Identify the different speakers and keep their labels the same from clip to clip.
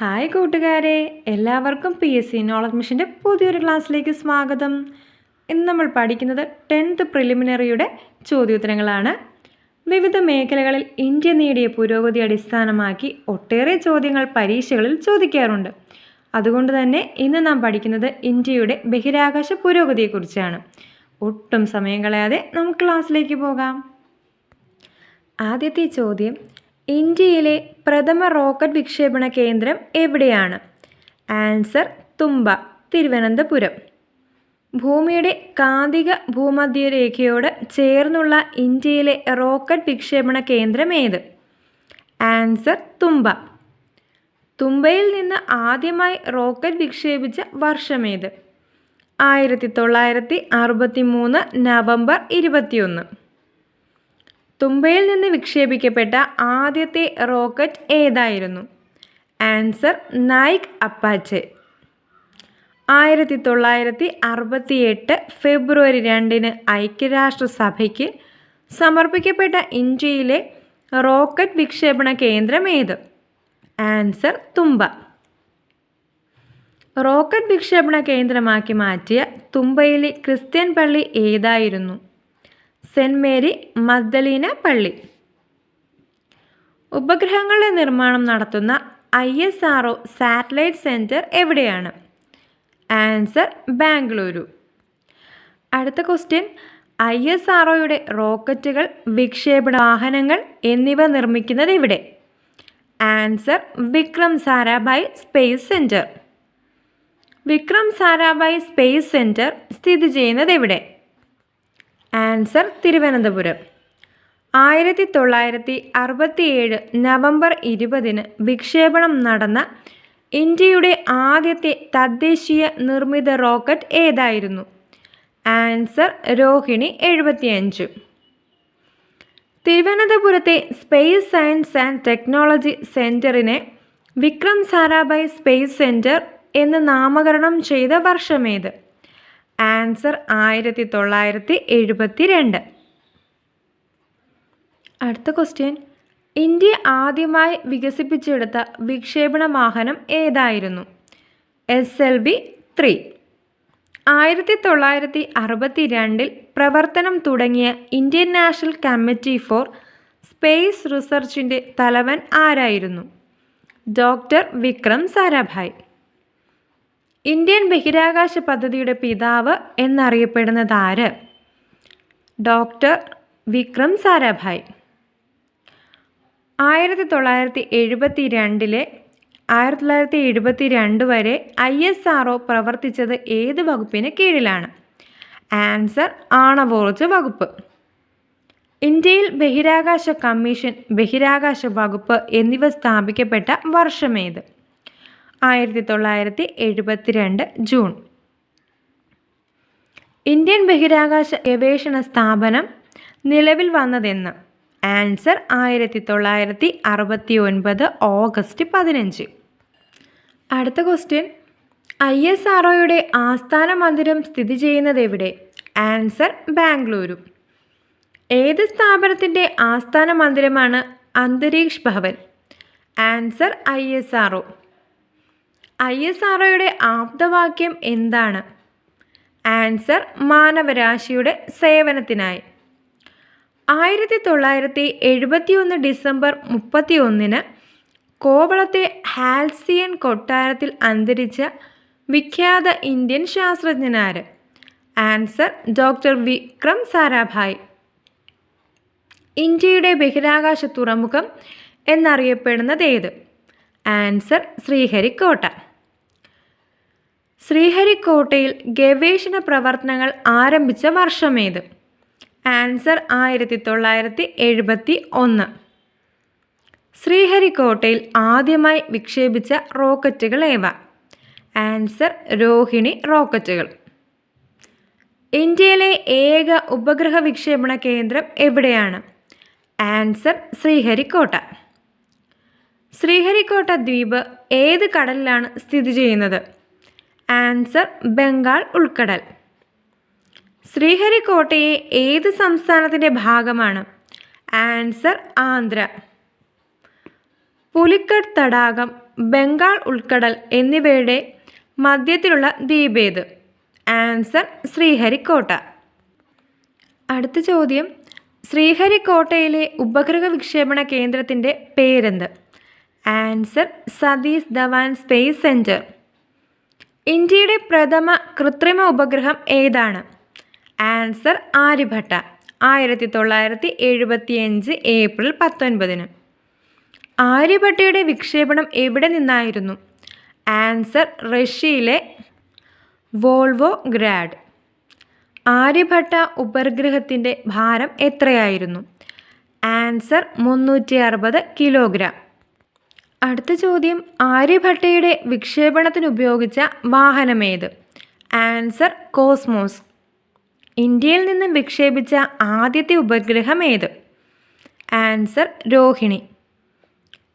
Speaker 1: Hi കൂട്ടുകാരെ എല്ലാവർക്കും P S C knowledge മിഷന്റെ പുതിയൊരു ക്ലാസ്സിലേക്ക് സ്വാഗതം. ഇന്ന് നമ്മൾ പഠിക്കുന്നത് ടെൻത്ത് പ്രിലിമിനറിയുടെ ചോദ്യോത്തരങ്ങളാണ്. വിവിധ മേഖലകളിൽ ഇന്ത്യ നേടിയ പുരോഗതി അടിസ്ഥാനമാക്കി ഒട്ടേറെ ചോദ്യങ്ങൾ പരീക്ഷകളിൽ ചോദിക്കാറുണ്ട്. അതുകൊണ്ട് തന്നെ ഇന്ന് നാം പഠിക്കുന്നത് ഇന്ത്യയുടെ ബഹിരാകാശ പുരോഗതിയെക്കുറിച്ചാണ്. ഒട്ടും സമയം കളയാതെ നമുക്ക് ക്ലാസ്സിലേക്ക് പോകാം. ആദ്യത്തെ ചോദ്യം ഇന്ത്യയിലെ പ്രഥമ റോക്കറ്റ് വിക്ഷേപണ കേന്ദ്രം എവിടെയാണ്? ആൻസർ തുമ്പ തിരുവനന്തപുരം. ഭൂമിയുടെ കാന്തിക ഭൂമധ്യരേഖയോട് ചേർന്നുള്ള ഇന്ത്യയിലെ റോക്കറ്റ് വിക്ഷേപണ കേന്ദ്രം ഏത്? ആൻസർ തുമ്പ. തുമ്പയിൽ നിന്ന് ആദ്യമായി റോക്കറ്റ് വിക്ഷേപിച്ച വർഷമേത് ആയിരത്തി തൊള്ളായിരത്തി അറുപത്തി മൂന്ന് നവംബർ ഇരുപത്തിയൊന്ന്. തുമ്പയിൽ നിന്ന് വിക്ഷേപിക്കപ്പെട്ട ആദ്യത്തെ റോക്കറ്റ് ഏതായിരുന്നു? Answer Nike Apache. ആയിരത്തി തൊള്ളായിരത്തി അറുപത്തി എട്ട് ഫെബ്രുവരി രണ്ടിന് ഐക്യരാഷ്ട്രസഭയ്ക്ക് സമർപ്പിക്കപ്പെട്ട ഇന്ത്യയിലെ റോക്കറ്റ് വിക്ഷേപണ കേന്ദ്രം ഏത്? ആൻസർ തുമ്പ. റോക്കറ്റ് വിക്ഷേപണ കേന്ദ്രമാക്കി മാറ്റിയ തുമ്പയിലെ ക്രിസ്ത്യൻ പള്ളി ഏതായിരുന്നു? സെന്റ് മേരി മദ്ദലീന പള്ളി ഉപഗ്രഹങ്ങളുടെ നിർമ്മാണം നടത്തുന്ന I S R O satellite centre എവിടെയാണ്? ആൻസർ ബാംഗ്ലൂരു. അടുത്ത ക്വസ്റ്റ്യൻ. ഐ എസ് ആർ ഒയുടെ റോക്കറ്റുകൾ വിക്ഷേപണ വാഹനങ്ങൾ എന്നിവ നിർമ്മിക്കുന്നത് എവിടെ? Answer Vikram Sarabhai space centre. Vikram Sarabhai space centre സ്ഥിതി ചെയ്യുന്നത് എവിടെ? ആൻസർ തിരുവനന്തപുരം. ആയിരത്തി തൊള്ളായിരത്തി അറുപത്തിയേഴ് നവംബർ ഇരുപതിന് വിക്ഷേപണം നടന്ന ഇന്ത്യയുടെ ആദ്യത്തെ തദ്ദേശീയ നിർമ്മിത റോക്കറ്റ് ഏതായിരുന്നു? ആൻസർ രോഹിണി എഴുപത്തിയഞ്ച്. തിരുവനന്തപുരത്തെ സ്പേസ് സയൻസ് ആൻഡ് ടെക്നോളജി സെന്ററിനെ വിക്രം സാരാഭായ് സ്പേസ് സെന്റർ എന്ന് നാമകരണം ചെയ്ത വർഷമേത്? ആൻസർ ആയിരത്തി തൊള്ളായിരത്തി എഴുപത്തി രണ്ട് അടുത്ത ക്വസ്റ്റ്യൻ. ഇന്ത്യ ആദ്യമായി വികസിപ്പിച്ചെടുത്ത വിക്ഷേപണ വാഹനം ഏതായിരുന്നു? S L V three. ആയിരത്തി തൊള്ളായിരത്തി അറുപത്തി രണ്ടിൽ പ്രവർത്തനം തുടങ്ങിയ Indian national committee for space റിസർച്ചിന്റെ തലവൻ ആരായിരുന്നു? ഡോക്ടർ വിക്രം സാരാഭായ്. ഇന്ത്യൻ ബഹിരാകാശ പദ്ധതിയുടെ പിതാവ് എന്നറിയപ്പെടുന്നത് ആര് ഡോക്ടർ വിക്രം സാരാഭായ്. ആയിരത്തി തൊള്ളായിരത്തി എഴുപത്തി രണ്ടിലെ ആയിരത്തി തൊള്ളായിരത്തി എഴുപത്തി രണ്ട് വരെ ഐ എസ് ആർ ഒ പ്രവർത്തിച്ചത് ഏത് വകുപ്പിന് കീഴിലാണ്? ആൻസർ ആണവോർജ വകുപ്പ്. ഇന്ത്യയിൽ ബഹിരാകാശ കമ്മീഷൻ ബഹിരാകാശ വകുപ്പ് എന്നിവ സ്ഥാപിക്കപ്പെട്ട വർഷമേത്? ആയിരത്തി തൊള്ളായിരത്തി എഴുപത്തിരണ്ട് ജൂൺ. ഇന്ത്യൻ ബഹിരാകാശ ഗവേഷണ സ്ഥാപനം നിലവിൽ വന്നതെന്ന്. ആൻസർ ആയിരത്തി തൊള്ളായിരത്തി അറുപത്തി ഒൻപത് ഓഗസ്റ്റ് പതിനഞ്ച്. അടുത്ത ക്വസ്റ്റ്യൻ. ഐ എസ് ആർ ആസ്ഥാന മന്ദിരം സ്ഥിതി ചെയ്യുന്നത് എവിടെ? ആൻസർ ബാംഗ്ലൂരു. ഏത് സ്ഥാപനത്തിന്റെ ആസ്ഥാന മന്ദിരമാണ് Antariksh Bhavan? Answer I S R I S R ആപ്തവാക്യം എന്താണ്? ആൻസർ മാനവരാശിയുടെ സേവനത്തിനായി. ആയിരത്തി തൊള്ളായിരത്തി എഴുപത്തി ഒന്ന് ഡിസംബർ മുപ്പത്തി ഒന്നിന് കോവളത്തെ ഹാൽസിയൻ കൊട്ടാരത്തിൽ അന്തരിച്ച വിഖ്യാത Indian ശാസ്ത്രജ്ഞനാര്? Answer doctor Vikram Sarabhai. ഇന്ത്യയുടെ ബഹിരാകാശ തുറമുഖം എന്നറിയപ്പെടുന്നത് ഏത് ആൻസർ ശ്രീഹരിക്കോട്ട. ശ്രീഹരിക്കോട്ടയിൽ ഗവേഷണ പ്രവർത്തനങ്ങൾ ആരംഭിച്ച വർഷമേത്? ആൻസർ ആയിരത്തി തൊള്ളായിരത്തി എഴുപത്തി ഒന്ന് ശ്രീഹരിക്കോട്ടയിൽ ആദ്യമായി വിക്ഷേപിച്ച റോക്കറ്റുകൾ ഏവ? ആൻസർ രോഹിണി റോക്കറ്റുകൾ. ഇന്ത്യയിലെ ഏക ഉപഗ്രഹ വിക്ഷേപണ കേന്ദ്രം എവിടെയാണ്? ആൻസർ ശ്രീഹരിക്കോട്ട. ശ്രീഹരിക്കോട്ട ദ്വീപ് ഏത് കടലിലാണ് സ്ഥിതി ചെയ്യുന്നത്? ആൻസർ ബംഗാൾ ഉൾക്കടൽ. ശ്രീഹരിക്കോട്ടയെ ഏത് സംസ്ഥാനത്തിന്റെ ഭാഗമാണ്? ആൻസർ ആന്ധ്ര. പുലിക്കട്ട് തടാകം ബംഗാൾ ഉൾക്കടൽ എന്നിവയുടെ മധ്യത്തിലുള്ള ദ്വീപേത്? ആൻസർ ശ്രീഹരിക്കോട്ട അടുത്ത ചോദ്യം ശ്രീഹരിക്കോട്ടയിലെ ഉപഗ്രഹ വിക്ഷേപണ കേന്ദ്രത്തിന്റെ പേരെന്ത്? Answer Satish Dhawan space centre ഇന്ത്യയുടെ പ്രഥമ കൃത്രിമ ഉപഗ്രഹം ഏതാണ്? ആൻസർ ആര്യഭട്ട ആയിരത്തി തൊള്ളായിരത്തി എഴുപത്തിയഞ്ച് ഏപ്രിൽ പത്തൊൻപതിന്. ആര്യഭട്ടയുടെ വിക്ഷേപണം എവിടെ നിന്നായിരുന്നു? ആൻസർ റഷ്യയിലെ വോൾവോ ഗ്രാഡ്. ആര്യഭട്ട ഉപഗ്രഹത്തിന്റെ ഭാരം എത്രയായിരുന്നു? ആൻസർ മുന്നൂറ്റി അറുപത് കിലോഗ്രാം. അടുത്ത ചോദ്യം ആര്യഭട്ടയുടെ വിക്ഷേപണത്തിന് ഉപയോഗിച്ച വാഹനമേത്? Answer cosmos. ഇന്ത്യയിൽ നിന്നും വിക്ഷേപിച്ച ആദ്യത്തെ ഉപഗ്രഹം ഏത് ആൻസർ രോഹിണി.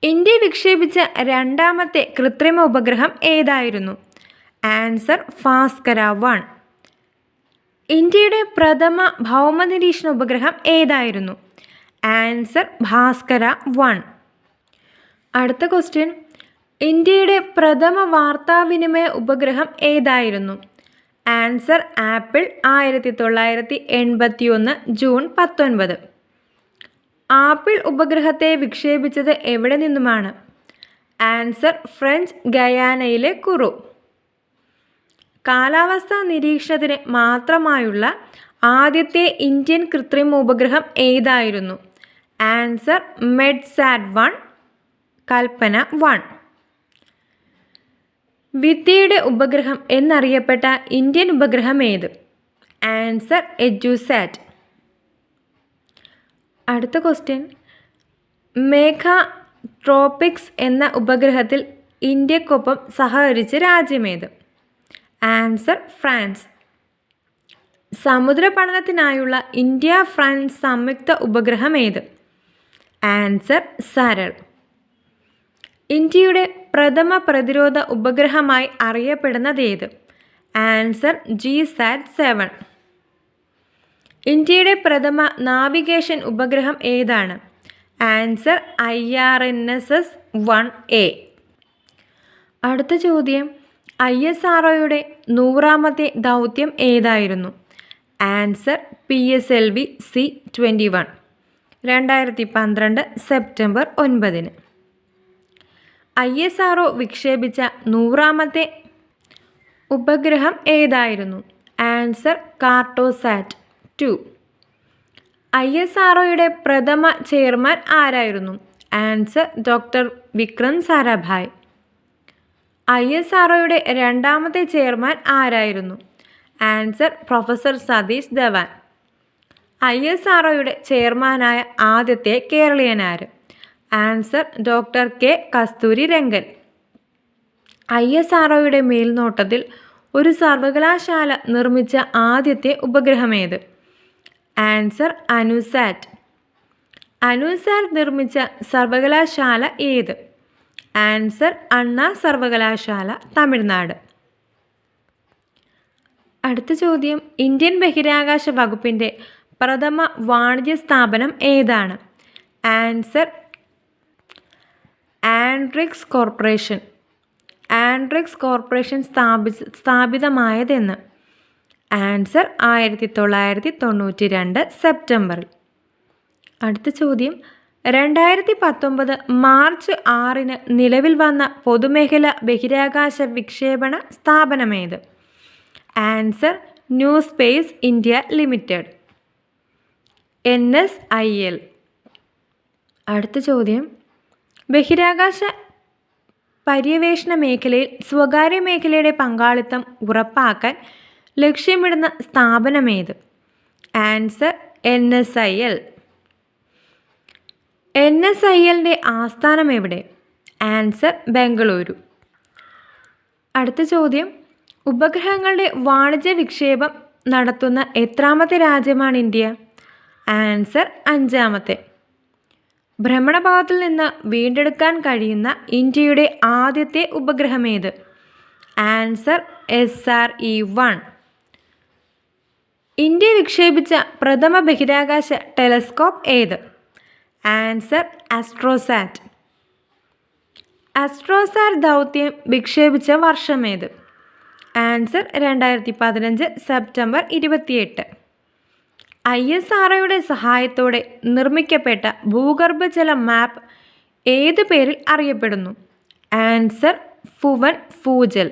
Speaker 1: ഇന്ത്യ വിക്ഷേപിച്ച രണ്ടാമത്തെ കൃത്രിമ ഉപഗ്രഹം ഏതായിരുന്നു? Answer Bhaskara one. ഇന്ത്യയുടെ പ്രഥമ ഭൗമനിരീക്ഷണ ഉപഗ്രഹം ഏതായിരുന്നു? Answer Bhaskara one. അടുത്ത ക്വസ്റ്റ്യൻ ഇന്ത്യയുടെ പ്രഥമ വാർത്താവിനിമയ ഉപഗ്രഹം ഏതായിരുന്നു? ആൻസർ ആപ്പിൾ ആയിരത്തി തൊള്ളായിരത്തി എൺപത്തി ഒന്ന് ജൂൺ പത്തൊൻപത്. ആപ്പിൾ ഉപഗ്രഹത്തെ വിക്ഷേപിച്ചത് എവിടെ നിന്നുമാണ്? ആൻസർ ഫ്രഞ്ച് ഗയാനയിലെ കുറു. കാലാവസ്ഥാ നിരീക്ഷണത്തിന് മാത്രമായുള്ള ആദ്യത്തെ ഇന്ത്യൻ കൃത്രിമ ഉപഗ്രഹം ഏതായിരുന്നു? Answer MetSat one Kalpana one. വിദ്യയുടെ ഉപഗ്രഹം എന്നറിയപ്പെട്ട ഇന്ത്യൻ ഉപഗ്രഹം ഏത്? ആൻസർ എജുസാറ്റ് അടുത്ത ക്വസ്റ്റ്യൻ. മേഘ ട്രോപ്പിക്സ് എന്ന ഉപഗ്രഹത്തിൽ ഇന്ത്യക്കൊപ്പം സഹകരിച്ച രാജ്യമേത് ആൻസർ ഫ്രാൻസ്. സമുദ്ര പഠനത്തിനായുള്ള ഇന്ത്യ ഫ്രാൻസ് സംയുക്ത ഉപഗ്രഹം ഏത്? ആൻസർ സരൾ. ഇന്ത്യയുടെ പ്രഥമ പ്രതിരോധ ഉപഗ്രഹമായി അറിയപ്പെടുന്നത് ഏത് ആൻസർ ജി സാറ്റ് സെവൻ. ഇന്ത്യയുടെ പ്രഥമ നാവിഗേഷൻ ഉപഗ്രഹം ഏതാണ്? Answer I R N S S one A. അടുത്ത ചോദ്യം. ഐ എസ് ആർ ഒയുടെ നൂറാമത്തെ ദൗത്യം ഏതായിരുന്നു? Answer P S L V C twenty one. രണ്ടായിരത്തി പന്ത്രണ്ട് സെപ്റ്റംബർ ഒൻപതിന്. ഐ എസ് ആർ വിക്ഷേപിച്ച നൂറാമത്തെ ഉപഗ്രഹം ഏതായിരുന്നു? Answer Cartosat two. I S R പ്രഥമ ചെയർമാൻ ആരായിരുന്നു? Answer doctor Vikram Sarabhai. I S R രണ്ടാമത്തെ ചെയർമാൻ ആരായിരുന്നു? Answer professor Satish Dhawan. I S R ചെയർമാനായ ആദ്യത്തെ കേരളീയനാര് answer doctor K Kasturi Rangan I S R ഒയുടെ മേൽനോട്ടത്തിൽ ഒരു സർവകലാശാല നിർമ്മിച്ച ആദ്യത്തെ ഉപഗ്രഹമേത്? ആൻസർ അനുസാറ്റ്. അനുസാറ്റ് നിർമ്മിച്ച സർവകലാശാല ഏത്? ആൻസർ അണ്ണാ സർവകലാശാല തമിഴ്നാട്. അടുത്ത ചോദ്യം ഇന്ത്യൻ ബഹിരാകാശ വകുപ്പിന്റെ പ്രഥമ വാണിജ്യ സ്ഥാപനം ഏതാണ്? Answer Antrix corporation. Antrix corporation സ്ഥാപിച്ച സ്ഥാപിതമായതെന്ന്. ആൻസർ ആയിരത്തി തൊള്ളായിരത്തി തൊണ്ണൂറ്റി രണ്ട് സെപ്റ്റംബറിൽ. അടുത്ത ചോദ്യം. രണ്ടായിരത്തി പത്തൊമ്പത് മാർച്ച് ആറിന് നിലവിൽ വന്ന പൊതുമേഖല ബഹിരാകാശ വിക്ഷേപണ സ്ഥാപനമേത്? Answer new space India limited. N S I L. അടുത്ത ചോദ്യം. ബഹിരാകാശ പര്യവേഷണ മേഖലയിൽ സ്വകാര്യ മേഖലയുടെ പങ്കാളിത്തം ഉറപ്പാക്കാൻ ലക്ഷ്യമിടുന്ന സ്ഥാപനമേത്? Answer N S I L. N S I എല്ലിന്റെ ആസ്ഥാനം എവിടെ? ആൻസർ ബംഗളൂരു. അടുത്ത ചോദ്യം. ഉപഗ്രഹങ്ങളുടെ വാണിജ്യ വിക്ഷേപം നടത്തുന്ന എത്രാമത്തെ രാജ്യമാണ് ഇന്ത്യ? ആൻസർ അഞ്ചാമത്തെ. ഭ്രമണപഥത്തിൽ നിന്ന് വീണ്ടെടുക്കാൻ കഴിയുന്ന ഇന്ത്യയുടെ ആദ്യത്തെ ഉപഗ്രഹമേത്? Answer S R E one. India വിക്ഷേപിച്ച പ്രഥമ ബഹിരാകാശ ടെലസ്കോപ്പ് ഏത്? ആൻസർ ആസ്ട്രോസാറ്റ്. അസ്ട്രോസാർ ദൗത്യം വിക്ഷേപിച്ച വർഷമേത്? ആൻസർ രണ്ടായിരത്തി പതിനഞ്ച് സെപ്റ്റംബർ ഇരുപത്തിയെട്ട്. ഐ എസ് ആർ ഒയുടെ സഹായത്തോടെ നിർമ്മിക്കപ്പെട്ട ഭൂഗർഭജല മാപ്പ് ഏത് പേരിൽ അറിയപ്പെടുന്നു? ആൻസർ ഫുവൻ ഫൂജൽ.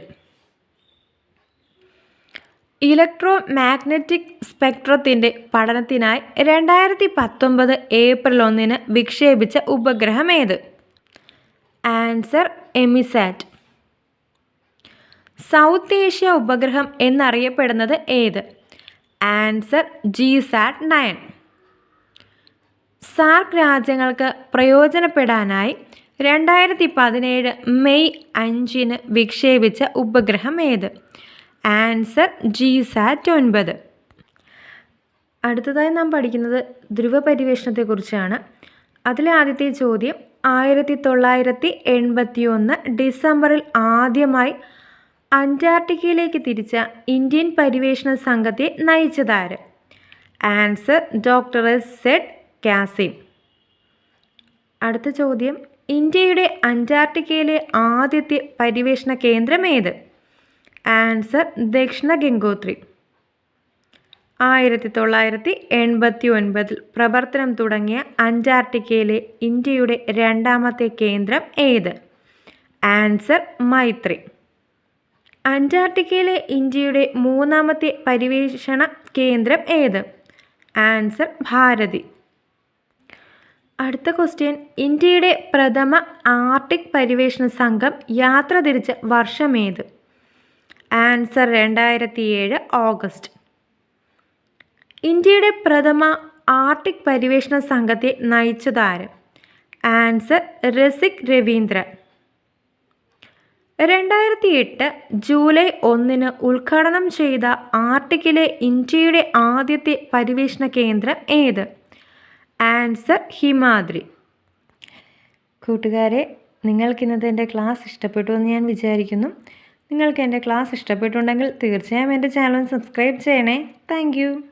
Speaker 1: ഇലക്ട്രോ മാഗ്നറ്റിക് സ്പെക്ട്രത്തിന്റെ പഠനത്തിനായി രണ്ടായിരത്തി പത്തൊമ്പത് ഏപ്രിൽ ഒന്നിന് വിക്ഷേപിച്ച ഉപഗ്രഹം ഏത്? Answer EMISAT. സൗത്ത് ഏഷ്യ ഉപഗ്രഹം എന്നറിയപ്പെടുന്നത് ഏത്? Answer G sat nine. SAARC രാജ്യങ്ങൾക്ക് പ്രയോജനപ്പെടാനായി രണ്ടായിരത്തി പതിനേഴ് മെയ് അഞ്ചിന് വിക്ഷേപിച്ച ഉപഗ്രഹം ഏത്? ആൻസർ ജി സാറ്റ് ഒൻപത്. അടുത്തതായി നാം പഠിക്കുന്നത് ധ്രുവ പരിവേഷണത്തെക്കുറിച്ചാണ് അതിലെ ആദ്യത്തെ ചോദ്യം ആയിരത്തി തൊള്ളായിരത്തി എൺപത്തി ഒന്ന് ഡിസംബറിൽ ആദ്യമായി അന്റാർട്ടിക്കയിലേക്ക് തിരിച്ച ഇന്ത്യൻ പര്യവേഷണ സംഘത്തെ നയിച്ചതാര്? Answer doctor S Z Qasim. അടുത്ത ചോദ്യം ഇന്ത്യയുടെ അന്റാർട്ടിക്കയിലെ ആദ്യത്തെ പര്യവേഷണ കേന്ദ്രം ഏത്? ആൻസർ ദക്ഷിണ ഗംഗോത്രി. ആയിരത്തി തൊള്ളായിരത്തി എൺപത്തി ഒൻപതിൽ പ്രവർത്തനം തുടങ്ങിയ അന്റാർട്ടിക്കയിലെ ഇന്ത്യയുടെ രണ്ടാമത്തെ കേന്ദ്രം ഏത്? ആൻസർ മൈത്രി. അന്റാർട്ടിക്കയിലെ ഇന്ത്യയുടെ മൂന്നാമത്തെ പരിവേഷണ കേന്ദ്രം ഏത്? ആൻസർ ഭാരതി. അടുത്ത ക്വസ്റ്റ്യൻ. ഇന്ത്യയുടെ പ്രഥമ ആർട്ടിക് പരിവേഷണ സംഘം യാത്ര തിരിച്ച വർഷമേത് ആൻസർ രണ്ടായിരത്തി ഏഴ് ഓഗസ്റ്റ്. ഇന്ത്യയുടെ പ്രഥമ ആർട്ടിക് പരിവേഷണ സംഘത്തെ നയിച്ചതാര് ആൻസർ രസിക് രവീന്ദ്ര രണ്ടായിരത്തി എട്ട് ജൂലൈ ഒന്നിന് ഉദ്ഘാടനം ചെയ്ത ആർട്ടിക്കിലെ ഇന്ത്യയുടെ ആദ്യത്തെ പരിവേഷണ കേന്ദ്രം ഏത്? ആൻസർ ഹിമാദ്രി. കൂട്ടുകാരെ നിങ്ങൾക്ക് ഇന്നത്തെ എന്റെ ക്ലാസ് ഇഷ്ടപ്പെട്ടു എന്ന് ഞാൻ വിചാരിക്കുന്നു. നിങ്ങൾക്ക് എന്റെ ക്ലാസ് ഇഷ്ടപ്പെട്ടുണ്ടെങ്കിൽ തീർച്ചയായും എന്റെ ചാനൽ സബ്സ്ക്രൈബ് ചെയ്യണേ. താങ്ക്